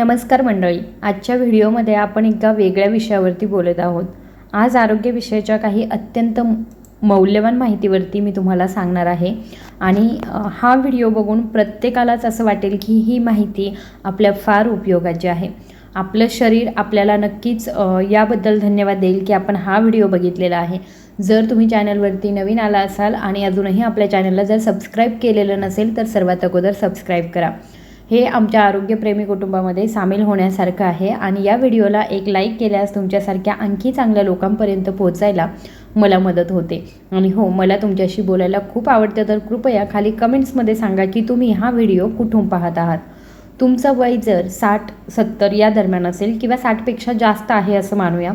नमस्कार मंडळी आजच्या व्हिडिओमध्ये आपण एका वेगळ्या विषयावरती बोलत आहोत. आज आरोग्य विषयाच्या काही अत्यंत मौल्यवान माहितीवरती मी तुम्हाला सांगणार आहे. आणि हा व्हिडिओ बघून प्रत्येकालाच असं वाटेल की ही माहिती आपल्या फार उपयोगाची आहे. आपलं शरीर आपल्याला नक्कीच याबद्दल धन्यवाद देईल की आपण हा व्हिडिओ बघितलेला आहे. जर तुम्ही चॅनलवरती नवीन आला असाल आणि अजूनही आपल्या चॅनलला जर सबस्क्राईब केलेलं नसेल तर सर्वात अगोदर सबस्क्राईब करा. हे आमच्या आरोग्यप्रेमी कुटुंबामध्ये सामील होण्यासारखं आहे. आणि या व्हिडिओला एक लाईक केल्यास तुमच्यासारख्या आणखी चांगल्या लोकांपर्यंत पोहोचायला मला मदत होते. आणि हो मला तुमच्याशी बोलायला खूप आवडतं तर कृपया खाली कमेंट्समध्ये सांगा की तुम्ही हा व्हिडिओ कुठून पाहत आहात? तुमचं वय जर साठ सत्तर या दरम्यान असेल किंवा साठपेक्षा जास्त आहे असं मानूया.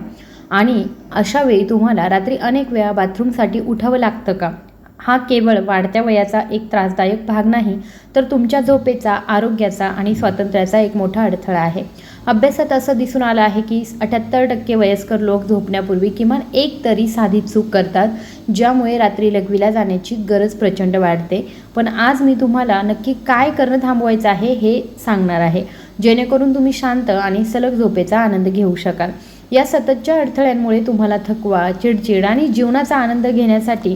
आणि अशा वेळी तुम्हाला रात्री अनेक वेळा बाथरूमसाठी उठावं लागतं का? हा केवळ वाढत्या वयाचा एक त्रासदायक भाग नाही तर तुमच्या झोपेचा आरोग्याचा आणि स्वातंत्र्याचा एक मोठा अडथळा आहे. अभ्यासात असं दिसून आलं आहे की अठ्याहत्तर टक्के वयस्कर लोक झोपण्यापूर्वी किमान एक तरी साधी चूक करतात ज्यामुळे रात्री लघवीला जाण्याची गरज प्रचंड वाढते. पण आज मी तुम्हाला नक्की काय करणं थांबवायचं आहे हे सांगणार आहे. जेणेकरून तुम्ही शांत आणि सलग झोपेचा आनंद घेऊ शकाल. या सततच्या अडथळ्यांमुळे तुम्हाला थकवा चिडचिड आणि जीवनाचा आनंद घेण्यासाठी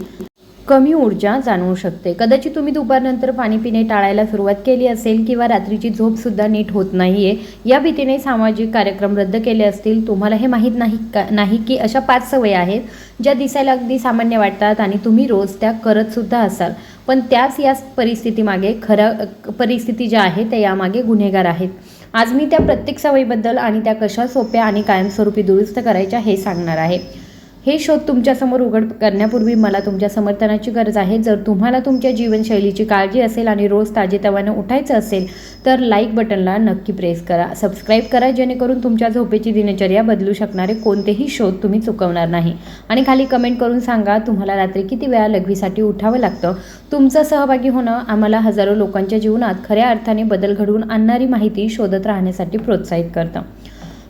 कमी ऊर्जा जाणवू शकते. कदाचित तुम्ही दुपारनंतर पाणी पिणे टाळायला सुरुवात केली असेल किंवा रात्रीची झोपसुद्धा नीट होत नाही आहे या भीतीने सामाजिक कार्यक्रम रद्द केले असतील. तुम्हाला हे माहीत नाही का नाही की अशा पाच सवयी आहेत ज्या दिसायला अगदी सामान्य वाटतात आणि तुम्ही रोज त्या करतसुद्धा असाल. पण त्याच या परिस्थितीमागे खरं परिस्थिती ज्या आहे त्या यामागे गुन्हेगार आहेत. आज मी त्या प्रत्येक सवयीबद्दल आणि त्या कशा सोप्या आणि कायमस्वरूपी दुरुस्त करायच्या हे सांगणार आहे. हे शोध तुमच्यासमोर उघड करण्यापूर्वी मला तुमच्या समर्थनाची गरज आहे. जर तुम्हाला तुमच्या जीवनशैलीची काळजी असेल आणि रोज ताजेतवानं उठायचं असेल तर लाईक बटनला नक्की प्रेस करा. सबस्क्राईब करा जेणेकरून तुमच्या झोपेची दिनचर्या बदलू शकणारे कोणतेही शोध तुम्ही चुकवणार नाही. आणि खाली कमेंट करून सांगा तुम्हाला रात्री किती वेळा लघवीसाठी उठावं लागतं? तुमचं सहभागी होणं आम्हाला हजारो लोकांच्या जीवनात खऱ्या अर्थाने बदल घडवून आणणारी माहिती शोधत राहण्यासाठी प्रोत्साहित करतं.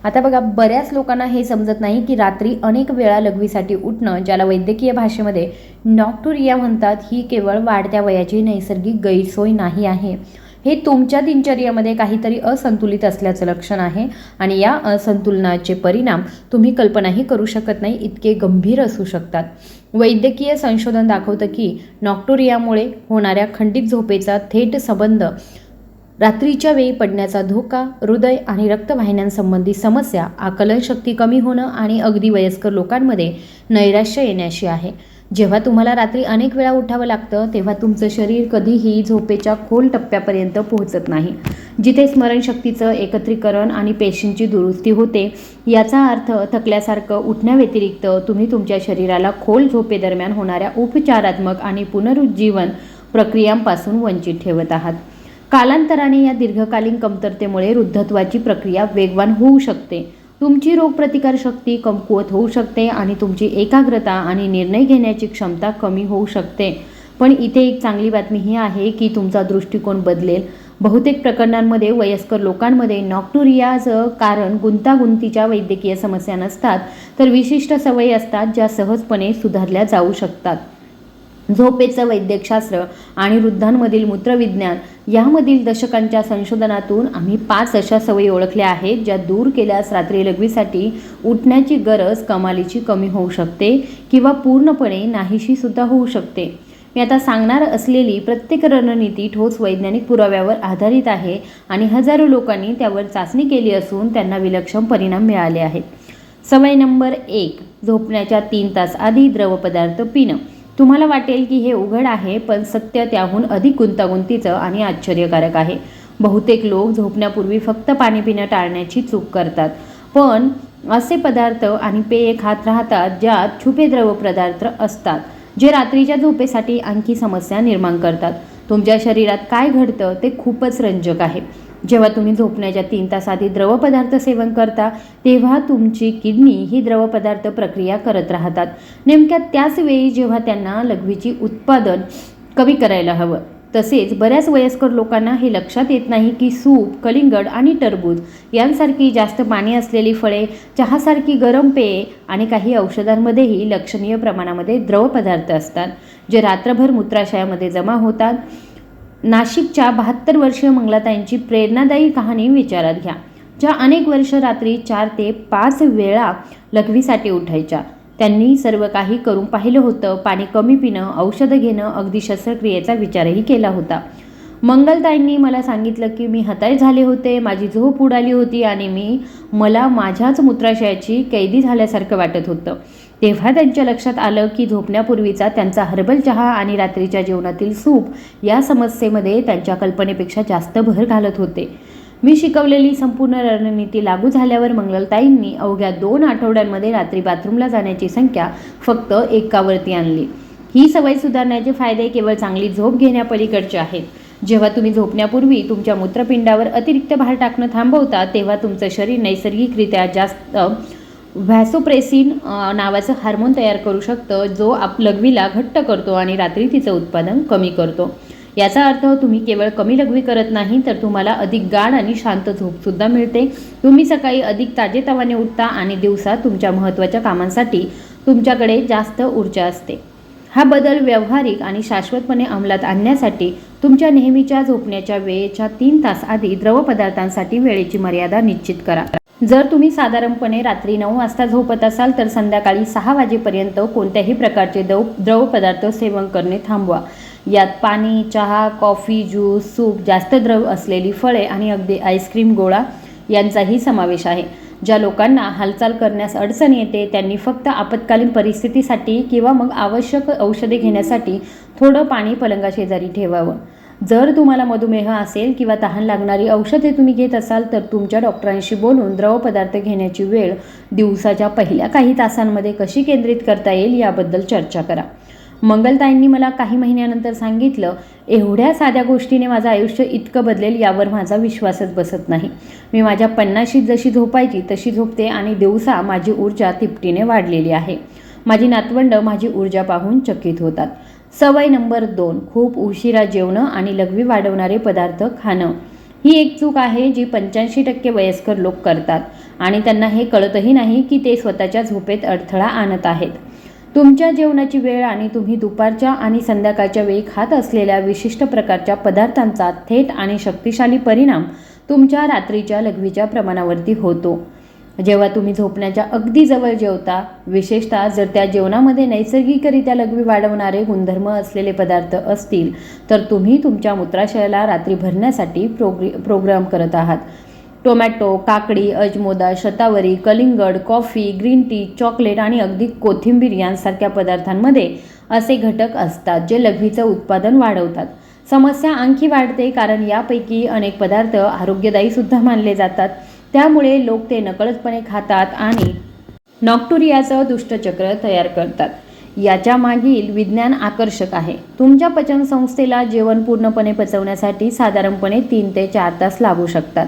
आता बघा बऱ्याच लोकांना हे समजत नाही की रात्री अनेक वेळा लघवीसाठी उठणं ज्याला वैद्यकीय भाषेमध्ये नॉक्टुरिया म्हणतात ही केवळ वाढत्या वयाची नैसर्गिक गैरसोय नाही आहे. हे तुमच्या दिनचर्येमध्ये काहीतरी असंतुलित असल्याचं लक्षण आहे आणि या असंतुलनाचे परिणाम तुम्ही कल्पनाही करू शकत नाही इतके गंभीर असू शकतात. वैद्यकीय संशोधन दाखवतं की नॉक्टोरियामुळे होणाऱ्या खंडित झोपेचा थेट संबंध रात्रीच्या वेळी पडण्याचा धोका हृदय आणि रक्तवाहिन्यांसंबंधी समस्या आकलनशक्ती कमी होणं आणि अगदी वयस्कर लोकांमध्ये नैराश्य येण्याशी आहे. जेव्हा तुम्हाला रात्री अनेक वेळा उठावं लागतं तेव्हा तुमचं शरीर कधीही झोपेच्या खोल टप्प्यापर्यंत पोहोचत नाही. जिथे स्मरणशक्तीचं एकत्रीकरण आणि पेशींची दुरुस्ती होते याचा अर्थ थकल्यासारखं उठण्याव्यतिरिक्त तुम्ही तुमच्या शरीराला खोल झोपेदरम्यान होणाऱ्या उपचारात्मक आणि पुनरुज्जीवन प्रक्रियांपासून वंचित ठेवत आहात. कालांतराने या दीर्घकालीन कमतरतेमुळे वृद्धत्वाची प्रक्रिया वेगवान होऊ शकते. तुमची रोगप्रतिकारशक्ती कमकुवत होऊ शकते आणि तुमची एकाग्रता आणि निर्णय घेण्याची क्षमता कमी होऊ शकते. पण इथे एक चांगली बातमी ही आहे की तुमचा दृष्टिकोन बदलेल. बहुतेक प्रकरणांमध्ये वयस्कर लोकांमध्ये नॉक्टुरियाचं कारण गुंतागुंतीच्या वैद्यकीय समस्या नसतात तर विशिष्ट सवयी असतात ज्या सहजपणे सुधारल्या जाऊ शकतात. झोपेचं वैद्यकशास्त्र आणि वृद्धांमधील मूत्रविज्ञान यामधील दशकांच्या संशोधनातून आम्ही पाच अशा सवयी ओळखल्या आहेत ज्या दूर केल्यास रात्री लघवीसाठी उठण्याची गरज कमालीची कमी होऊ शकते किंवा पूर्णपणे नाहीशी सुद्धा होऊ शकते. मी आता सांगणार असलेली प्रत्येक रणनीती ठोस वैज्ञानिक पुराव्यावर आधारित आहे आणि हजारो लोकांनी त्यावर चाचणी केली असून त्यांना विलक्षण परिणाम मिळाले आहेत. सवय नंबर एक झोपण्याच्या तीन तास आधी द्रवपदार्थ पिणं. तुम्हाला वाटेल की हे उघड आहे पण सत्य त्याहून अधिक गुंतागुंतीचं आणि आश्चर्यकारक आहे. बहुतेक लोक झोपण्यापूर्वी फक्त पाणी पिणं टाळण्याची चूक करतात. पण असे पदार्थ आणि पेय खात राहतात ज्यात छुपे द्रव पदार्थ असतात जे रात्रीच्या झोपेसाठी आणखी समस्या निर्माण करतात. तुमच्या शरीरात काय घडतं ते खूपच रंजक आहे. जेव्हा तुम्ही झोपण्याच्या तीन तास आधी द्रवपदार्थ सेवन करता तेव्हा तुमची किडनी ही द्रवपदार्थ प्रक्रिया करत राहतात. नेमक्या त्याच वेळी जेव्हा त्यांना लघवीची उत्पादन कमी करायला हवं. तसेच बऱ्याच वयस्कर लोकांना हे लक्षात येत नाही की सूप कलिंगड आणि टरबूज यांसारखी जास्त पाणी असलेली फळे चहासारखी गरम पेये आणि काही औषधांमध्येही लक्षणीय प्रमाणामध्ये द्रवपदार्थ असतात जे रात्रभर मूत्राशयामध्ये जमा होतात. नाशिकच्या बहात्तर वर्षीय मंगलाताईंची प्रेरणादायी कहाणी विचारात घ्या ज्या अनेक वर्ष रात्री चार ते पाच वेळा लघवीसाठी उठायच्या. त्यांनी सर्व काही करून पाहिलं होतं पाणी कमी पिणं औषधं घेणं अगदी शस्त्रक्रियेचा विचारही केला होता. मंगलताईंनी मला सांगितलं की मी हताश झाले होते माझी झोप उडाली होती आणि मी मला माझ्याच मूत्राशयाची कैदी झाल्यासारखं वाटत होतं. तेव्हा त्यांच्या लक्षात आलं की झोपण्यापूर्वीचा त्यांचा हर्बल चहा आणि रात्रीच्या जेवणातील सूप या समस्येमध्ये त्यांच्या कल्पनेपेक्षा जास्त भर घालत होते. मी शिकवलेली संपूर्ण रणनीती लागू झाल्यावर मंगलताईंनी अवघ्या दोन आठवड्यांमध्ये रात्री बाथरूमला जाण्याची संख्या फक्त एकावरती आणली. ही सवय सुधारण्याचे फायदे केवळ चांगली झोप घेण्यापलीकडचे आहेत. जेव्हा तुम्ही झोपण्यापूर्वी तुमच्या मूत्रपिंडावर अतिरिक्त भार टाकणं थांबवता तेव्हा तुमचं शरीर नैसर्गिकरित्या जास्त व्हॅसोप्रेसिन नावाचं हार्मोन तयार करू शकतं जो आप लघवीला घट्ट करतो आणि रात्री तिचं उत्पादन कमी करतो. याचा अर्थ तुम्ही केवळ कमी लघवी करत नाही तर तुम्हाला अधिक गाढ आणि शांत झोपसुद्धा मिळते. तुम्ही सकाळी अधिक ताजेतवाने उठता आणि दिवसा तुमच्या महत्त्वाच्या कामांसाठी तुमच्याकडे जास्त ऊर्जा असते. हा बदल व्यावहारिक आणि शाश्वतपणे अंमलात आणण्यासाठी तुमच्या नेहमीच्या झोपण्याच्या वेळेच्या तीन तास आधी द्रवपदार्थांसाठी वेळेची मर्यादा निश्चित करा. जर तुम्ही साधारणपणे रात्री नऊ वाजता झोपत असाल तर संध्याकाळी सहा वाजेपर्यंत कोणत्याही प्रकारचे द्रव द्रव पदार्थ सेवन करणे थांबवा. यात पाणी चहा कॉफी ज्यूस सूप जास्त द्रव असलेली फळे आणि अगदी आईस्क्रीम गोळा यांचाही समावेश आहे. ज्या लोकांना हालचाल करण्यास अडचण येते त्यांनी फक्त आपत्कालीन परिस्थितीसाठी किंवा मग आवश्यक औषधे घेण्यासाठी थोडं पाणी पलंगाशेजारी ठेवावं. जर तुम्हाला मधुमेह असेल किंवा तहान लागणारी औषधे तुम्ही घेत असाल तर तुमच्या डॉक्टरांशी बोलून द्रव पदार्थ घेण्याची वेळ दिवसाच्या पहिल्या काही तासांमध्ये कशी केंद्रित करता येईल याबद्दल चर्चा करा. मंगलताईंनी मला काही महिन्यानंतर सांगितलं एवढ्या साध्या गोष्टीने माझं आयुष्य इतकं बदलेल यावर माझा विश्वासच बसत नाही. मी माझ्या पन्नाशीत जशी झोपायची तशी झोपते आणि दिवसा माझी ऊर्जा तिपटीने वाढलेली आहे. माझी नातवंड माझी ऊर्जा पाहून चकित होतात. सवय नंबर दोन खूप उशिरा जेवणं आणि लघवी वाढवणारे पदार्थ खाणं. ही एक चूक आहे जी पंच्याऐंशी टक्के वयस्कर लोक करतात आणि त्यांना हे कळतही नाही की ते स्वतःच्या झोपेत अडथळा आणत आहेत. तुमच्या जेवणाची वेळ आणि तुम्ही दुपारच्या आणि संध्याकाळच्या वेळी खात असलेल्या विशिष्ट प्रकारच्या पदार्थांचा थेट आणि शक्तिशाली परिणाम तुमच्या रात्रीच्या लघवीच्या प्रमाणावरती होतो. जेव्हा तुम्ही झोपण्याच्या अगदी जवळ जेवता विशेषतः जर त्या जेवणामध्ये नैसर्गिकरित्या लघवी वाढवणारे गुणधर्म असलेले पदार्थ असतील तर तुम्ही तुमच्या मूत्राशयाला रात्री भरण्यासाठी प्रोग्री प्रोग्राम करत आहात. टोमॅटो काकडी अजमोदा शतावरी कलिंगड कॉफी ग्रीन टी चॉकलेट आणि अगदी कोथिंबीर यांसारख्या पदार्थांमध्ये असे घटक असतात जे लघवीचं उत्पादन वाढवतात. समस्या आणखी वाढते कारण यापैकी अनेक पदार्थ आरोग्यदायी सुद्धा मानले जातात. त्यामुळे लोक ते नकळतपणे खातात आणि नॉक्टुरियाचं दुष्टचक्र तयार करतात. याच्या मागील विज्ञान आकर्षक आहे. तुमच्या पचनसंस्थेला जेवण पूर्णपणे पचवण्यासाठी साधारणपणे तीन ते चार तास लागू शकतात.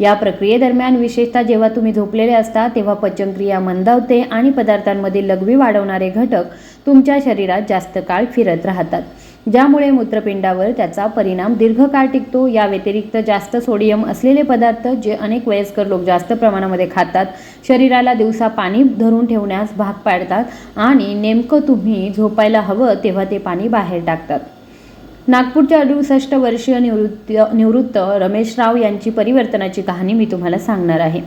या प्रक्रियेदरम्यान विशेषतः जेव्हा तुम्ही झोपलेले असता तेव्हा पचनक्रिया मंदावते आणि पदार्थांमधील लघवी वाढवणारे घटक तुमच्या शरीरात जास्त काळ फिरत राहतात. ज्यामुळे मूत्रपिंडावर त्याचा परिणाम दीर्घकाळ टिकतो. या व्यतिरिक्त जास्त सोडियम असलेले पदार्थ जे अनेक वयस्कर लोक जास्त प्रमाणामध्ये खातात शरीराला दिवसा पाणी धरून ठेवण्यास भाग पाडतात आणि नेमकं तुम्ही झोपायला हवं तेव्हा ते पाणी बाहेर टाकतात. नागपूरच्या अडुसष्ट वर्षीय निवृत्त निवृत्त रमेश राव यांची परिवर्तनाची कहाणी मी तुम्हाला सांगणार आहे.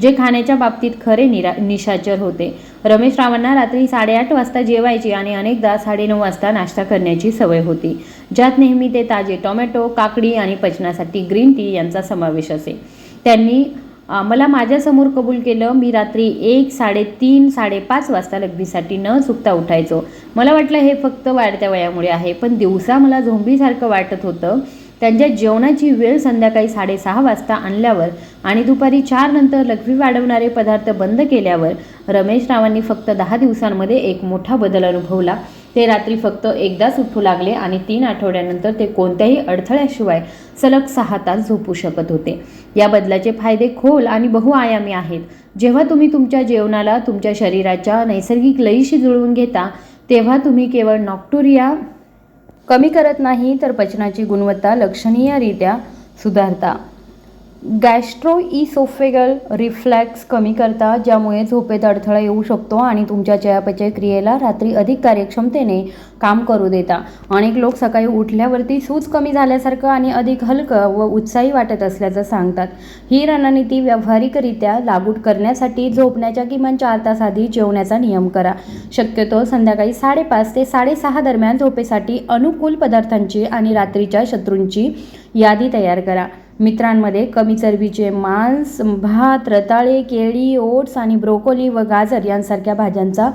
जे खाण्याच्या बाबतीत खरे निरा निशाचर होते. रमेश रावांना रात्री साडेआठ वाजता जेवायची आणि अनेकदा साडेनऊ वाजता नाश्ता करण्याची सवय होती. ज्यात नेहमी ते ताजे टोमॅटो काकडी आणि पचनासाठी ग्रीन टी यांचा समावेश असे. त्यांनी मला माझ्यासमोर कबूल केलं मी रात्री एक साडेतीन साडेपाच वाजता लग्नीसाठी न चुकता उठायचो. मला वाटलं हे फक्त वाढत्या वयामुळे आहे पण दिवसा मला झोंबीसारखं वाटत होतं त्यांच्या जेवणाची वेळ संध्याकाळी साडेसहा वाजता आणल्यावर आणि दुपारी चार नंतर लघवी वाढवणारे पदार्थ बंद केल्यावर रमेश रावांनी फक्त दहा दिवसांमध्ये एक मोठा बदल अनुभवला. ते रात्री फक्त एकदाच उठू लागले आणि तीन आठवड्यानंतर ते कोणत्याही अडथळ्याशिवाय सलग सहा तास झोपू शकत होते. या बदलाचे फायदे खोल आणि बहुआयामी आहेत. जेव्हा तुम्ही तुमच्या जेवणाला तुमच्या शरीराच्या नैसर्गिक लयीशी जुळवून घेता तेव्हा तुम्ही केवळ नॉक्टोरिया कमी करत नाही तर पचनाची गुणवत्ता लक्षणीयरित्या सुधारता. गॅस्ट्रोइसोफेगल रिफ्लॅक्स कमी करता ज्यामुळे झोपेत अडथळा येऊ शकतो आणि तुमच्या चयापचय क्रियेला रात्री अधिक कार्यक्षमतेने काम करू देता. अनेक लोक सकाळी उठल्यावरती सूज कमी झाल्यासारखं आणि अधिक हलकं व उत्साही वाटत असल्याचं सांगतात. ही रणनीती व्यावहारिकरित्या लागू करण्यासाठी झोपण्याच्या किमान चार तास आधी जेवण्याचा नियम करा. शक्यतो संध्याकाळी साडेपाच ते साडेसहा दरम्यान झोपेसाठी अनुकूल पदार्थांची आणि रात्रीच्या शत्रूंची यादी तयार करा. मित्रांमध्ये कमी चरबीचे मांस भात रताळे केळी ओट्स आणि ब्रोकोली व गाजर यांसारख्या भाज्यांचा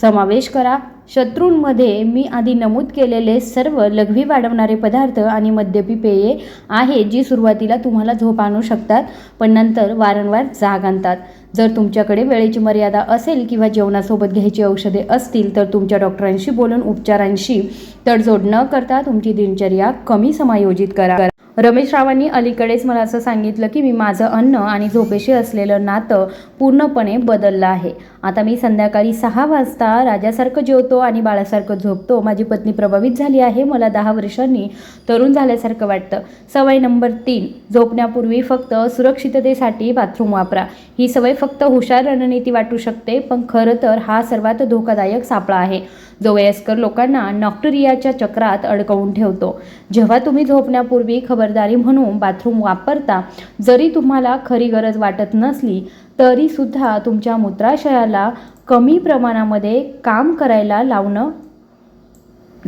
समावेश करा. शत्रूंमध्ये मी आधी नमूद केलेले सर्व लघवी वाढवणारे पदार्थ आणि मद्यपी पेये आहे जी सुरुवातीला तुम्हाला झोप आणू शकतात पण नंतर वारंवार जाग आणतात. जर तुमच्याकडे वेळेची मर्यादा असेल किंवा जेवणासोबत घ्यायची औषधे असतील तर तुमच्या डॉक्टरांशी बोलून उपचारांशी तडजोड न करता तुमची दिनचर्या कमी समायोजित करा. रमेश रावांनी अलीकडेच मला असं सांगितलं की मी माझं अन्न आणि झोपेशी असलेलं नातं पूर्णपणे बदललं आहे. आता मी संध्याकाळी सहा वाजता राजासारखं जेवतो आणि बाळासारखं झोपतो. माझी पत्नी प्रभावित झाली आहे. मला दहा वर्षांनी तरुण झाल्यासारखं वाटतं. सवय नंबर तीन झोपण्यापूर्वी फक्त सुरक्षिततेसाठी बाथरूम वापरा. ही सवय फक्त हुशार रणनीती वाटू शकते पण खरं तर हा सर्वात धोकादायक सापळा आहे. जो वयस्कर लोकांना नॉक्टरियाच्या चक्रात अडकवून ठेवतो. जेव्हा तुम्ही झोपण्यापूर्वी खबरदारी म्हणून बाथरूम वापरता जरी तुम्हाला खरी गरज वाटत नसली तरीसुद्धा तुमच्या मूत्राशयाला कमी प्रमाणामध्ये काम करायला लावणं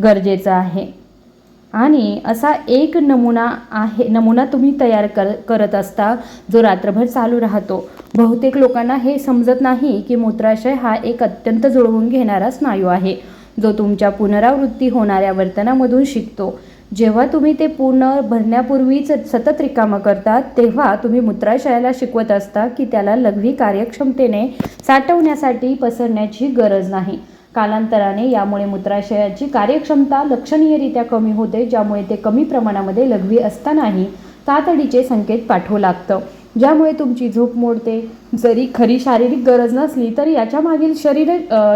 गरजेचं आहे. आणि असा एक नमुना आहे नमुना तुम्ही तयार कर करत असता जो रात्रभर चालू राहतो. बहुतेक लोकांना हे समजत नाही की मूत्राशय हा एक अत्यंत जुळवून घेणारा स्नायू आहे. जो तुमच्या पुनरावृत्ती होणाऱ्या वर्तनामधून शिकतो. जेव्हा तुम्ही ते पूर्ण भरण्यापूर्वीच सतत रिकामं करता तेव्हा तुम्ही मूत्राशयाला शिकवत असता की त्याला लघवी कार्यक्षमतेने साठवण्यासाठी पसरण्याची गरज नाही. कालांतराने यामुळे मूत्राशयाची कार्यक्षमता लक्षणीयरित्या कमी होते ज्यामुळे ते कमी प्रमाणामध्ये लघवी असतानाही तातडीचे संकेत पाठवू लागतं. ज्यामुळे तुमची झोप मोडते. जरी खरी शारीरिक गरज नसली तरी याच्या मागील शरीर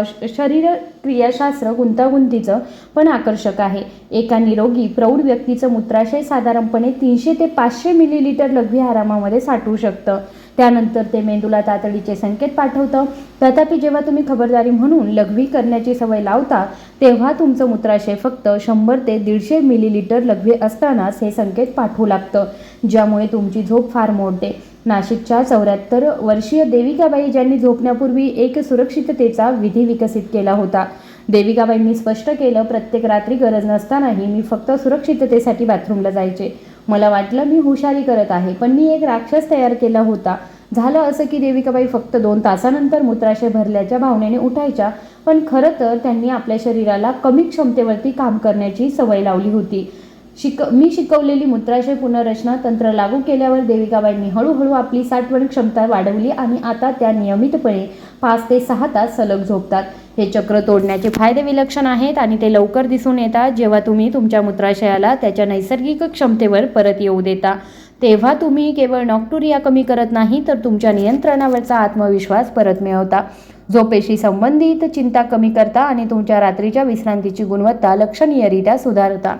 श- शरीर क्रियाशास्त्र गुंतागुंतीचं पण आकर्षक आहे. एका निरोगी प्रौढ व्यक्तीचं मूत्राशय साधारणपणे तीनशे ते पाचशे मिलीलिटर लघवी आरामामध्ये साठवू शकतं. त्यानंतर ते मेंदूला तातडीचे संकेत पाठवतं. तथापि जेव्हा तुम्ही खबरदारी म्हणून लघवी करण्याची सवय लावता तेव्हा तुमचं मूत्राशय फक्त शंभर ते दीडशे मिलीलिटर लघवी असतानाच हे संकेत पाठवू लागतं. ज्यामुळे तुमची झोप फार मोडते. नाशिकच्या चौऱ्याहत्तर वर्षीय देविकाबाई ज्यांनी झोपण्यापूर्वी एक सुरक्षिततेचा विधी विकसित केला होता. देविकाबाईंनी स्पष्ट केलं प्रत्येक रात्री गरज नसतानाही मी फक्त सुरक्षिततेसाठी बाथरूमला जायचे. मला वाटलं मी हुशारी करत आहे पण मी एक राक्षस तयार केला होता. झालं असं की देविकाबाई फक्त दोन तासानंतर मूत्राशय भरल्याच्या भावनेने उठायच्या पण खरं तर त्यांनी आपल्या शरीराला कमी क्षमतेवरती काम करण्याची सवय लावली होती. शिक मी शिकवलेली मूत्राशय पुनर्रचना तंत्र लागू केल्यावर देविकाबाईंनी हळूहळू आपली साठवण क्षमता वाढवली आणि आता त्या नियमितपणे पाच ते सहा तास सलग झोपतात. हे चक्र तोडण्याचे फायदे विलक्षण आहेत आणि ते लवकर दिसून येतात. जेव्हा तुम्ही तुमच्या मूत्राशयाला त्याच्या नैसर्गिक क्षमतेवर परत येऊ देता तेव्हा तुम्ही केवळ नॉक्टुरिया कमी करत नाही तर तुमच्या नियंत्रणावरचा आत्मविश्वास परत मिळवता. झोपेशी संबंधित चिंता कमी करता आणि तुमच्या रात्रीच्या विश्रांतीची गुणवत्ता लक्षणीयरित्या सुधारता.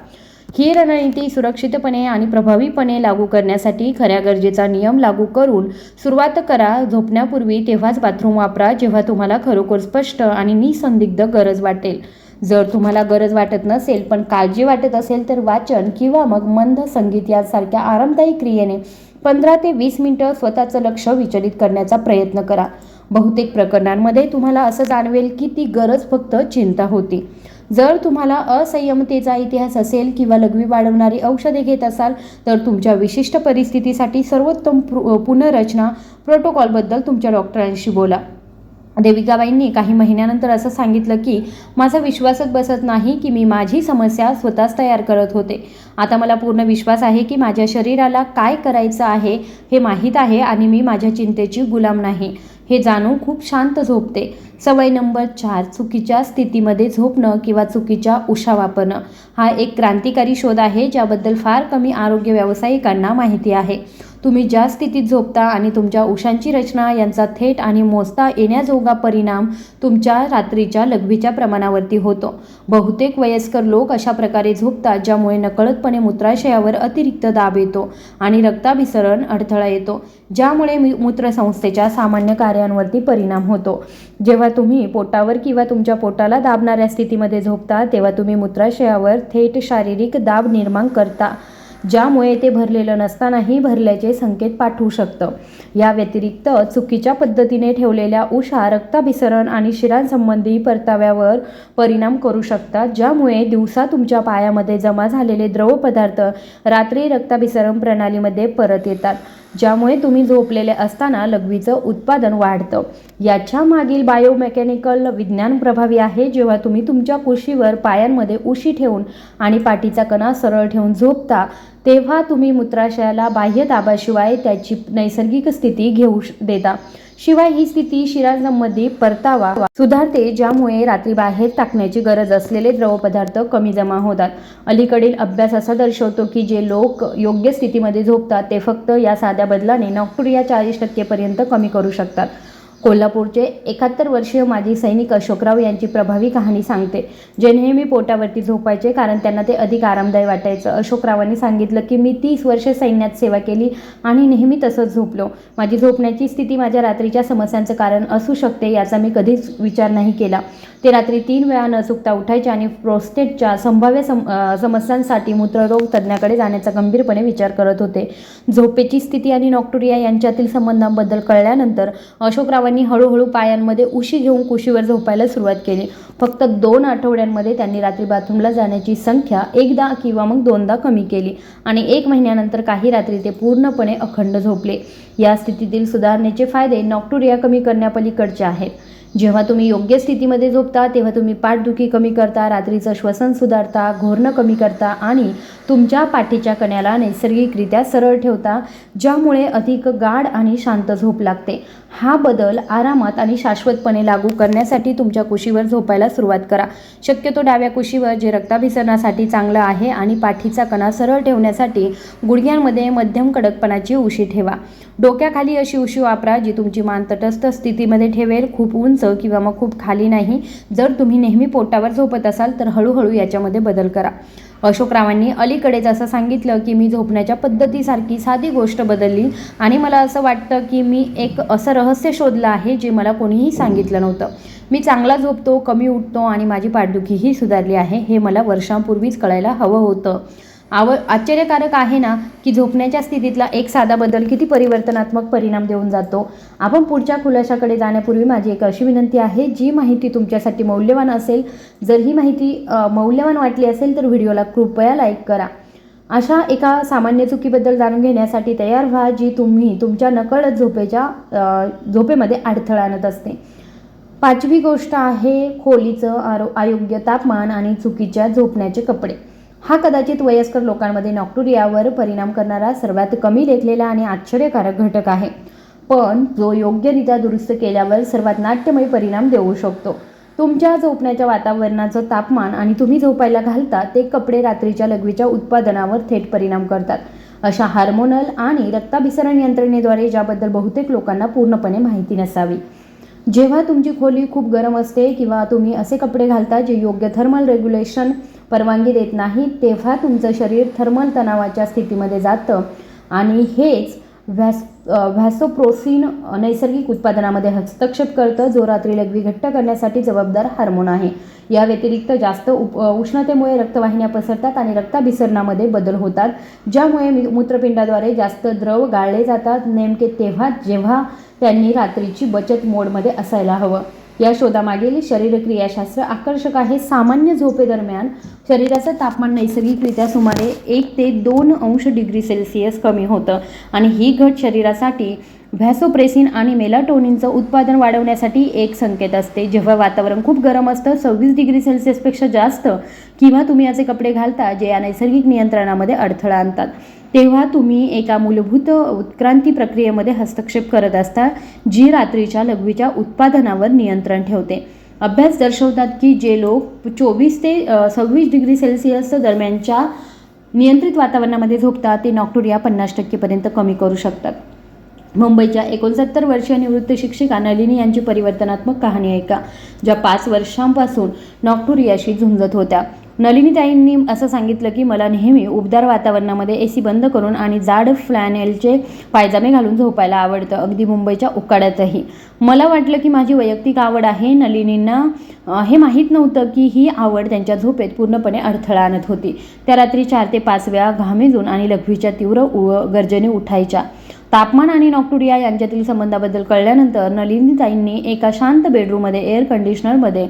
ही रणनीती सुरक्षितपणे आणि प्रभावीपणे लागू करण्यासाठी खऱ्या गरजेचा नियम लागू करून सुरुवात करा. झोपण्यापूर्वी तेव्हाच बाथरूम वापरा जेव्हा तुम्हाला खरोखर स्पष्ट आणि निसंदिग्ध गरज वाटेल. जर तुम्हाला गरज वाटत नसेल पण काळजी वाटत असेल तर वाचन किंवा मग मंद संगीत यासारख्या आरामदायी क्रियेने पंधरा ते वीस मिनटं स्वतःचं लक्ष विचलित करण्याचा प्रयत्न करा. बहुतेक प्रकरणांमध्ये तुम्हाला असं जाणवेल की ती गरज फक्त चिंता होती. जर तुम्हाला असंयमतेचा इतिहास असेल किंवा लघवी वाढवणारी औषधे घेत असाल तर तुमच्या विशिष्ट परिस्थितीसाठी सर्वोत्तम पुनर्रचना प्रोटोकॉलबद्दल तुमच्या डॉक्टरांशी बोला. देविकाबाईंनी काही महिन्यानंतर असं सांगितलं की माझा विश्वासच बसत नाही की मी माझी समस्या स्वतःच तयार करत होते. आता मला पूर्ण विश्वास आहे की माझ्या शरीराला काय करायचं आहे हे माहीत आहे आणि मी माझ्या चिंतेची गुलाम नाही. हे जाणून खूप शांत झोपते. सवय नंबर चार चुकीच्या स्थितीमध्ये झोपणं किंवा चुकीच्या उषा वापरणं. हा एक क्रांतिकारी शोध आहे ज्याबद्दल फार कमी आरोग्य व्यावसायिकांना माहिती आहे. तुम्ही ज्या स्थितीत झोपता आणि तुमच्या उशांची रचना यांचा थेट आणि मोजता येण्याजोगा परिणाम तुमच्या रात्रीच्या लघवीच्या प्रमाणावरती होतो. बहुतेक वयस्कर लोक अशा प्रकारे झोपतात ज्यामुळे नकळतपणे मूत्राशयावर अतिरिक्त दाब येतो आणि रक्ताभिसरण अडथळा येतो ज्यामुळे मूत्रसंस्थेच्या सामान्य कार्यांवरती परिणाम होतो. जेव्हा तुम्ही पोटावर किंवा तुमच्या पोटाला दाबणाऱ्या स्थितीमध्ये झोपता तेव्हा तुम्ही मूत्राशयावर थेट शारीरिक दाब निर्माण करता ज्यामुळे ते भरलेलं नसतानाही भरल्याचे संकेत पाठवू शकतं. या व्यतिरिक्त चुकीच्या पद्धतीने ठेवलेल्या उषा रक्ताभिसरण आणि शिरांसंबंधी परताव्यावर परिणाम करू शकतात ज्यामुळे दिवसा तुमच्या पायामध्ये जमा झालेले द्रवपदार्थ रात्री रक्ताभिसरण प्रणालीमध्ये परत येतात. ज्यामुळे तुम्ही झोपलेले असताना लघवीचं उत्पादन वाढतं. याच्या मागील बायोमेकॅनिकल विज्ञान प्रभावी आहे जेव्हा तुम्ही तुमच्या कुशीवर पायांमध्ये उशी ठेवून आणि पाठीचा कणा सरळ ठेवून झोपता तेव्हा तुम्ही मूत्राशयाला बाह्य दाबाशिवाय त्याची नैसर्गिक स्थिती घेऊ देता. शिवाय ही स्थिती शिरांसंबंधी परतावा सुधारते ज्यामुळे रात्री बाहेर टाकण्याची गरज असलेले द्रवपदार्थ कमी जमा होतात. अलीकडील अभ्यास असा दर्शवतो की जे लोक योग्य स्थितीमध्ये झोपतात ते फक्त या साध्या बदलाने नॉक्टुरिया चाळीस टक्केपर्यंत कमी करू शकतात. कोल्हापूरचे एकाहत्तर वर्षीय माजी सैनिक अशोकराव यांची प्रभावी कहाणी सांगते जे नेहमी पोटावरती झोपायचे कारण त्यांना ते अधिक आरामदायी वाटायचं. अशोकरावांनी सांगितलं की मी तीस वर्षे सैन्यात सेवा केली आणि नेहमी तसंच झोपलो. माझी झोपण्याची स्थिती माझ्या रात्रीच्या समस्यांचं कारण असू शकते याचा मी कधीच विचार नाही केला. ते रात्री तीन वेळा न चुकता उठायचे आणि प्रोस्टेटच्या संभाव्य सम समस्यांसाठी मूत्ररोग तज्ज्ञाकडे जाण्याचा गंभीरपणे विचार करत होते. झोपेची स्थिती आणि नॉक्टुरिया यांच्यातील संबंधांबद्दल कळल्यानंतर अशोकरावांनी हळूहळू पायांमध्ये उशी घेऊन कुशीवर झोपायला सुरुवात केली. फक्त दोन आठवड्यांमध्ये त्यांनी रात्री बाथरूमला जाण्याची संख्या एकदा किंवा मग दोनदा कमी केली आणि एक महिन्यानंतर काही रात्री ते पूर्णपणे अखंड झोपले. या स्थितीतील सुधारणेचे फायदे नॉक्टुरिया कमी करण्यापलीकडचे आहेत. जेव्हा तुम्ही योग्य स्थितीमध्ये झोपता तेव्हा तुम्ही पाठदुखी कमी करता रात्रीचं श्वसन सुधारता घोरणं कमी करता आणि तुमच्या पाठीच्या कण्याला नैसर्गिकरित्या सरळ ठेवता ज्यामुळे अधिक गाढ आणि शांत झोप लागते. हा बदल आरामात आणि शाश्वतपणे लागू करण्यासाठी तुमच्या कुशीवर झोपायला सुरुवात करा. शक्यतो डाव्या कुशीवर जे रक्ताभिसरणासाठी चांगलं आहे आणि पाठीचा कणा सरळ ठेवण्यासाठी गुडघ्यांमध्ये मध्यम कडकपणाची उशी ठेवा. डोक्याखाली अशी उशी वापरा जी तुमची मान तटस्थ स्थितीमध्ये ठेवेल. खूप उंच किंवा मग खूप खाली नाही. जर तुम्ही नेहमी पोटावर झोपत असाल तर हळूहळू याच्यामध्ये बदल करा. अशोकरावांनी अलीकडेच असं सांगितलं की मी झोपण्याच्या पद्धतीसारखी साधी गोष्ट बदलली आणि मला असं वाटतं की मी एक असं रहस्य शोधलं आहे जे मला कोणीही सांगितलं नव्हतं. मी चांगला झोपतो कमी उठतो आणि माझी पाठदुखीही सुधारली आहे हे मला वर्षांपूर्वीच कळायला हवं होतं. आव आश्चर्यकारक आहे ना की झोपण्याच्या स्थितीतला एक साधा बदल किती परिवर्तनात्मक परिणाम देऊन जातो. आपण पुढच्या खुलाशाकडे जाण्यापूर्वी माझी एक अशी विनंती आहे जी माहिती तुमच्यासाठी मौल्यवान असेल जर ही माहिती मौल्यवान वाटली असेल तर व्हिडिओला कृपया लाईक करा. अशा एका सामान्य चुकीबद्दल जाणून घेण्यासाठी तयार व्हा जी तुम्ही तुमच्या नकळत झोपेच्या झोपेमध्ये अडथळा आणत असते. पाचवी गोष्ट आहे खोलीचं आरो अयोग्य तापमान आणि चुकीच्या झोपण्याचे कपडे. हा कदाचित वयस्कर लोकांमध्ये नॉक्टुरियावर परिणाम करणारा सर्वात कमी लेखलेला आणि आश्चर्यकारक घटक आहे. पण जो योग्यरित्या दुरुस्त केल्यावर सर्वात नाट्यमय परिणाम देऊ शकतो. तुमच्या झोपण्याच्या वातावरणाचं तापमान आणि तुम्ही झोपायला घालता ते कपडे रात्रीच्या लघवीच्या उत्पादनावर थेट परिणाम करतात. अशा हार्मोनल आणि रक्ताभिसरण यंत्रणेद्वारे ज्याबद्दल बहुतेक लोकांना पूर्णपणे माहिती नसावी. जेव्हा तुमची खोली खूप गरम असते किंवा तुम्ही असे कपडे घालता जे योग्य थर्मल रेग्युलेशन परवानगी देत नाही तेव्हा तुमचं शरीर थर्मल तणावाच्या स्थितीमध्ये जातं. आणि हेच व्हॅस व्हॅसोप्रोसिन नैसर्गिक उत्पादनामध्ये हस्तक्षेप करतं जो रात्री लघवी घट्ट करण्यासाठी जबाबदार हार्मोन आहे. या व्यतिरिक्त जास्त उप उष्णतेमुळे रक्तवाहिन्या पसरतात आणि रक्ताभिसरणामध्ये बदल होतात. ज्यामुळे मूत्रपिंडाद्वारे जास्त द्रव गाळले जातात. नेमके तेव्हा जेव्हा त्यांनी रात्रीची बचत मोडमध्ये असायला हवं. या शोधामागील शरीरक्रियाशास्त्र आकर्षक आहे. सामान्य झोपेदरम्यान शरीराचं तापमान नैसर्गिकरित्या सुमारे एक ते दोन अंश डिग्री सेल्सिअस कमी होतं आणि ही घट शरीरासाठी व्हॅसोप्रेसिन आणि मेलाटोनिनचं उत्पादन वाढवण्यासाठी एक संकेत असते. जेव्हा वातावरण खूप गरम असतं सव्वीस डिग्री सेल्सिअसपेक्षा जास्त किंवा तुम्ही असे कपडे घालता जे या नैसर्गिक नियंत्रणामध्ये अडथळा आणतात. तेव्हा तुम्ही एका मूलभूत उत्क्रांती प्रक्रियेमध्ये हस्तक्षेप करत असता जी रात्रीच्या लघवीच्या उत्पादनावर नियंत्रण ठेवते. अभ्यास दर्शवतात की जे लोक चोवीस ते सव्वीस डिग्री सेल्सिअस दरम्यानच्या नियंत्रित वातावरणामध्ये झोपतात ते नॉक्टोरिया पन्नास टक्केपर्यंत कमी करू शकतात. मुंबईच्या एकोणसत्तर वर्षीय निवृत्त शिक्षिका नलिनी यांची परिवर्तनात्मक कहाणी ऐका ज्या पाच वर्षांपासून नॉक्टोरियाशी झुंजत होत्या. नलिनीताईंनी असं सांगितलं की मला नेहमी उबदार वातावरणामध्ये ए सी बंद करून आणि जाड फ्लॅनेलचे पायजामे घालून झोपायला आवडतं अगदी मुंबईच्या उकाड्यातही. मला वाटलं की माझी वैयक्तिक आवड आहे नलिनींना. हे माहीत नव्हतं की ही आवड त्यांच्या झोपेत पूर्णपणे अडथळा आणत होती. त्या रात्री चार ते पाच वेळा घामेजून आणि लघवीच्या तीव्र उ गर्जने उठायच्या. तापमान आणि नॉक्टुरिया यांच्यातील संबंधाबद्दल कळल्यानंतर नलिनीताईंनी एका शांत बेडरूममध्ये एअर कंडिशनरमध्ये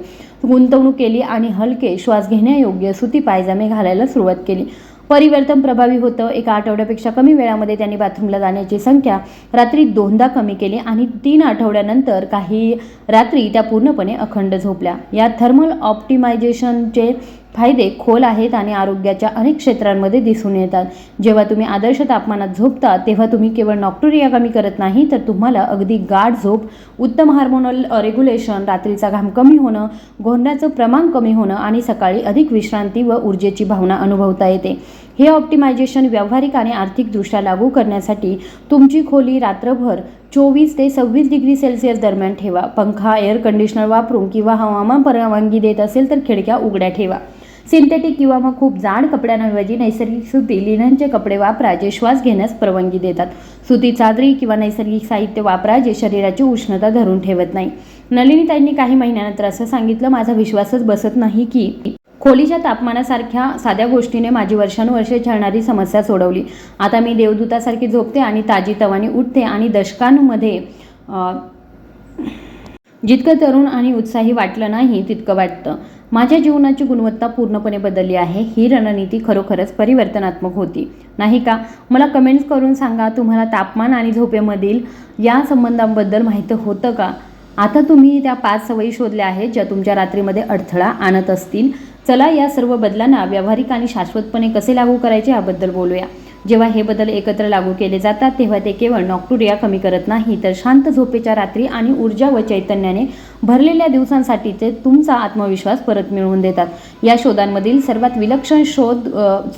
गुंतवणूक केली आणि हलके श्वास घेण्यायोग्य सुती पायजामे घालायला सुरुवात केली. परिवर्तन प्रभावी होतं. एका आठवड्यापेक्षा कमी वेळामध्ये त्यांनी बाथरूमला जाण्याची संख्या रात्री दोनदा कमी केली आणि तीन आठवड्यानंतर काही रात्री त्या पूर्णपणे अखंड झोपल्या. या थर्मल ऑप्टिमायझेशनचे फायदे खोल आहेत आणि आरोग्याच्या अनेक क्षेत्रांमध्ये दिसून येतात. जेव्हा तुम्ही आदर्श तापमानात झोपता तेव्हा तुम्ही केवळ नॉक्टोरिया कमी करत नाही तर तुम्हाला अगदी गाढ झोप उत्तम हार्मोनल रेग्युलेशन रात्रीचा घाम कमी होणं घोरण्याचं प्रमाण कमी होणं आणि सकाळी अधिक विश्रांती व ऊर्जेची भावना अनुभवता येते. हे ऑप्टिमायझेशन व्यावहारिक आणि आर्थिकदृष्ट्या लागू करण्यासाठी तुमची खोली रात्रभर चोवीस ते सव्वीस डिग्री सेल्सिअस दरम्यान ठेवा. पंखा एअर कंडिशनर वापरून किंवा हवामान परवानगी देत असेल तर खिडक्या उघड्या ठेवा. सिंथेटिक किंवा मग खूप जाड कपड्यांऐवजी नैसर्गिक सुती लिननचे कपडे वापरा जे श्वास घेण्यास परवानगी देतात. सुती चादरी किंवा नैसर्गिक साहित्य वापरा जे शरीराची उष्णता धरून ठेवत नाही. नलिनीताईंनी काही महिन्यानंतर असं सांगितलं माझा विश्वासच बसत नाही की खोलीच्या तापमानासारख्या साध्या गोष्टीने माझी वर्षानुवर्षे चढणारी समस्या सोडवली. आता मी देवदूतासारखी झोपते आणि ताजी तवानी उठते आणि दशकांमध्ये जितकं तरुण आणि उत्साही वाटलं नाही तितकं वाटतं. माझ्या जीवनाची गुणवत्ता पूर्णपणे बदलली आहे. ही रणनीती खरोखरच परिवर्तनात्मक होती. नाही का? मला कमेंट्स करून सांगा तुम्हाला तापमान आणि झोपेमधील या संबंधांबद्दल माहिती होतं का? आता तुम्ही त्या पाच सवयी शोधल्या आहेत ज्या तुमच्या रात्रीमध्ये अडथळा आणत असतील. चला या सर्व बदलांना व्यावहारिक आणि शाश्वतपणे कसे लागू करायचे याबद्दल बोलूया. जेव्हा हे बदल एकत्र लागू केले जातात तेव्हा ते केवळ नॉक्टुरिया कमी करत नाही तर शांत झोपेच्या रात्री आणि ऊर्जा व चैतन्याने भरलेल्या दिवसांसाठीचे तुमचा आत्मविश्वास परत मिळवून देतात. या शोधांमधील सर्वात विलक्षण शोध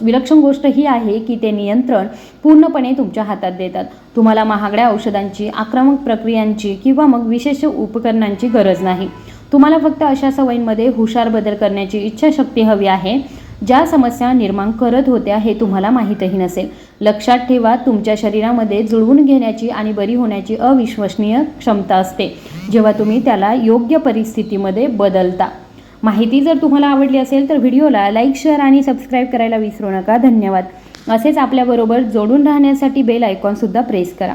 विलक्षण गोष्ट ही आहे की ते नियंत्रण पूर्णपणे तुमच्या हातात देतात. तुम्हाला महागड्या औषधांची आक्रमक प्रक्रियांची किंवा मग विशेष उपकरणांची गरज नाही. तुम्हाला फक्त अशा सवयींमध्ये हुशार बदल करण्याची इच्छाशक्ती हवी आहे. ज्या समस्या निर्माण करत होत्या हे तुम्हाला माहीतही नसेल. लक्षात ठेवा तुमच्या शरीरामध्ये जुळवून घेण्याची आणि बरी होण्याची अविश्वसनीय क्षमता असते. जेव्हा तुम्ही त्याला योग्य परिस्थितीमध्ये बदलता. माहिती जर तुम्हाला आवडली असेल तर व्हिडिओला लाईक शेअर आणि सबस्क्राईब करायला विसरू नका. धन्यवाद. असेच आपल्याबरोबर जोडून राहण्यासाठी बेल आयकॉनसुद्धा प्रेस करा.